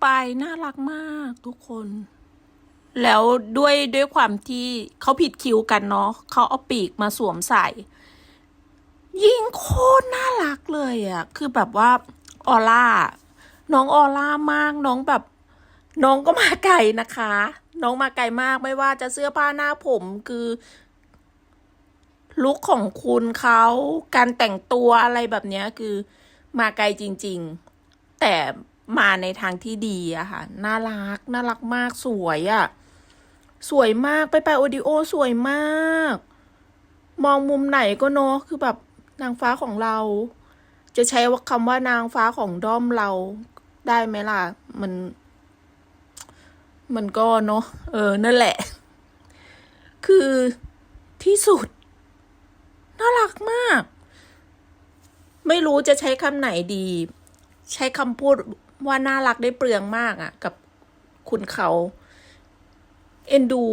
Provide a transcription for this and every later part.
ไปน่ารักมากทุกคน แล้วด้วยด้วยความที่เขาผิดคิวกันเนาะเขาเอาปีกมาสวมใส่ ยิ่งโคตรน่ารักเลยอะ่ะคือแบบว่าออร่า น้องออร่ามากน้องแบบ น้องก็มาไกลนะคะ น้องมาไกลมากไม่ว่าจะเสื้อผ้าหน้าผมคือลุคของคุณเขาการแต่งตัวอะไรแบบเนี้ยคือมาไกลจริง ๆ แต่ มาในทางที่ดีอะค่ะ น่ารัก น่ารักมากสวยอะสวยมากไปไปโอดิโอสวยมาก มองมุมไหนก็เนาะคือแบบนางฟ้าของเรา จะใช้ว่าคำว่านางฟ้าของด้อมเราได้ไหมล่ะ มัน มันก็เนาะเออ นั่นแหละ คือที่สุด น่ารักมาก ไม่รู้จะใช้คำไหนดี ใช้คำพูด ว่าน่ารักได้เปลืองมากอะ่ะ กับคุณเขา เอ็นดู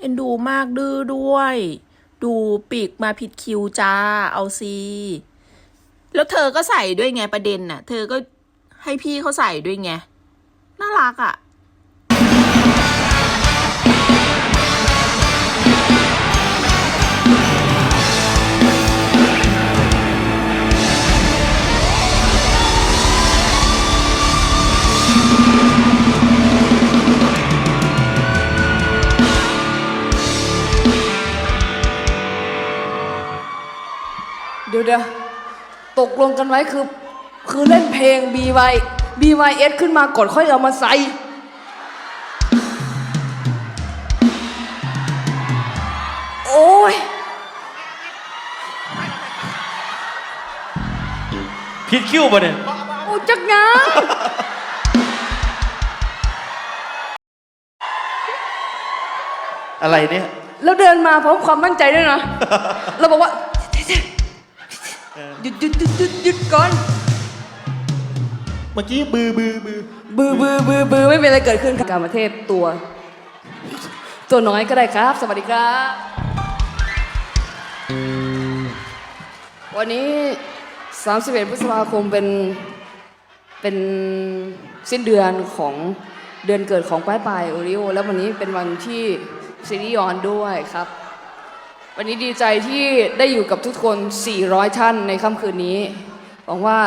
เอ็นดูมากดื้อด้วย ดูปีกมาผิดคิวจ้า เอาซีแล้วเธอก็ใส่ด้วยไงประเด็นน่ะ เธอก็ให้พี่เขาใส่ด้วยไง น่ารักอะ ดี๋ยวเดี๋ยวตกลงกันไว้คือ คือเล่นเพลง BY BYS ขึ้นมาก่อนค่อยเอามาใส่โอ้ยผิดคิวป่ะเนี่ย โอ้จักงาอะไรเนี่ย แล้วเดินมาพร้อมความมั่นใจด้วยนะ เราบอกว่า หยุดหยุดหยุดหยุดหยุดก่อน เมื่อกี้บือบือบือบือบือบือบือไม่เป็นอะไรเกิดขึ้นการประเทศตัว ตัวน้อยก็ได้ครับ สวัสดีครับ วันนี้ 31พฤษภาคมเป็นเป็นสิ้นเดือนของเดือนเกิดของป้ายปายโอริโอแล้ววันนี้เป็นวันที่ซีรีส์ออนด้วยครับ วันนี้ดีใจที่ได้อยู่กับทุกคน 400 ท่านในค่ำคืนนี้ หวังว่า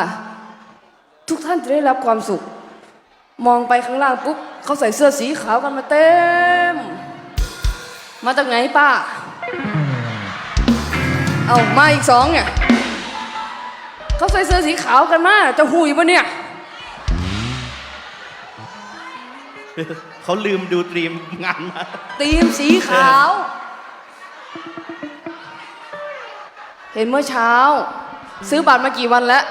ทุกท่านจะได้รับความสุข มองไปข้างล่างปุ๊บเขาใส่เสื้อสีขาวกันมาเต็ม มาจากไหนป้า เอามาอีกสองเนี่ยเขาใส่เสื้อสีขาวกันมาจะหุยปะเนี่ย เขาลืมดูตรีมงานมา ตีมสีขาว เห็นเมื่อเช้า ซื้อบัตรมากี่วันแล้ว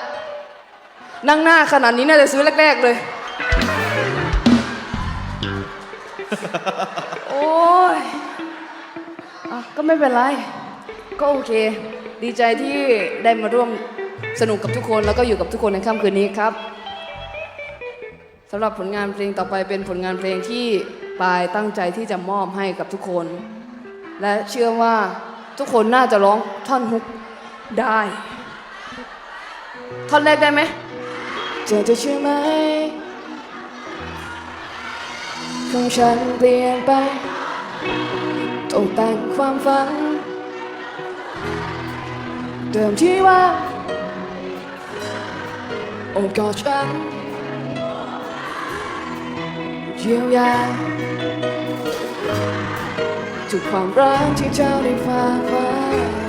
นั่งหน้าขนาดนี้น่าจะซื้อแรก ๆ เลย โอ้ยอะก็ไม่เป็นไร ก็โอเค ดีใจที่ได้มาร่วมสนุกกับทุกคนแล้วก็อยู่กับทุกคนในค่ำคืนนี้ครับสำหรับผลงานเพลงต่อไปเป็นผลงานเพลงที่ปายตั้งใจที่จะมอบให้กับทุกคน และเชื่อว่าทุกคนน่าจะร้องท่อนฮุก ได้ ท่อนแรกได้ไหมเธอจะเชื่อไหมของฉันเปลี่ยนไปตกแต่งความฝัน เดิมที่ว่าโอบกอดฉันเยียวยาทุกความรักที่เจ้าได้ฝากไว้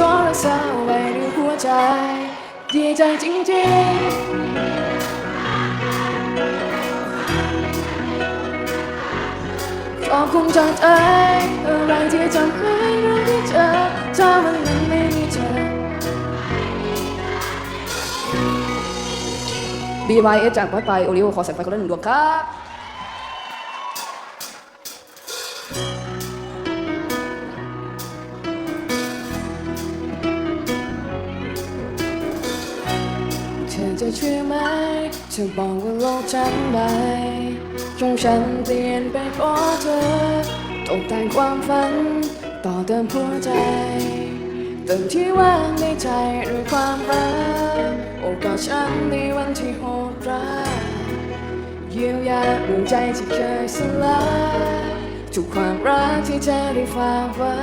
ขอรักษาไว้ในหัวใจ ดีใจจริงๆขอบคุณจากใจอะไรที่ทำให้เราได้เจอถ้าวันนั้นไม่มีเธอ BYS จากวัดไปโอริโอขอแสงไฟคนละหนึ่งดวงครับ ธอจะเชื่อไหมเธอบอกว่าโลกทั้งใบจงฉันเปลี่ยนไปเพราะเธอตกแต่งความฝัน ต่อเติมหัวใจ เติมที่ว่างในใจด้วยความรักโอกาสฉันในวันที่โหดร้ายเยียวยาดวงใจที่เคยสลายทุกความรักที่เธอได้ฝากไว้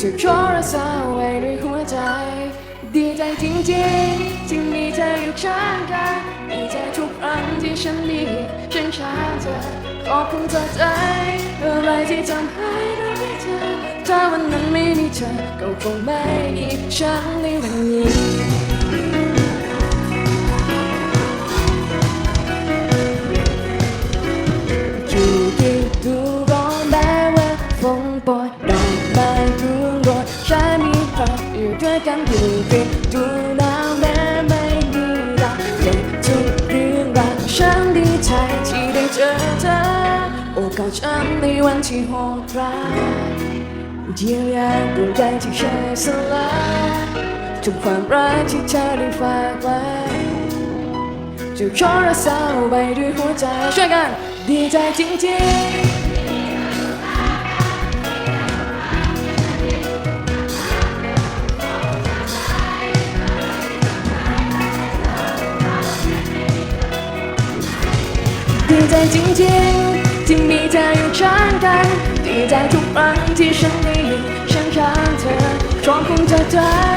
จะขอรักษาไว้ด้วยหัวใจ ดีใจจริงๆที่มีเธออยู่ข้างกายดีใจทุกครั้งที่ฉันมีฉันชาเธอขอบคุณจากใจอะไรที่ทำให้เราได้เจอถ้าวันนั้นไม่มีเธอก็คงไม่มีฉันในวันนี้ กันอยู่ที่ดูหนาวแม้ไม่มีเราเก็บทุกเรื่องราวฉันดีใจที่ได้เจอเธอ โอกาสฉันในวันที่โหดร้ายเยียวยาดวงใจที่เคยสลายทุกความรักที่เธอได้ฝากไว้จะขอรักษาไว้ด้วยหัวใจช่วยกันดีใจจริง ๆดีใจจริงๆที่มีเธออยู่ข้างกันดีใจ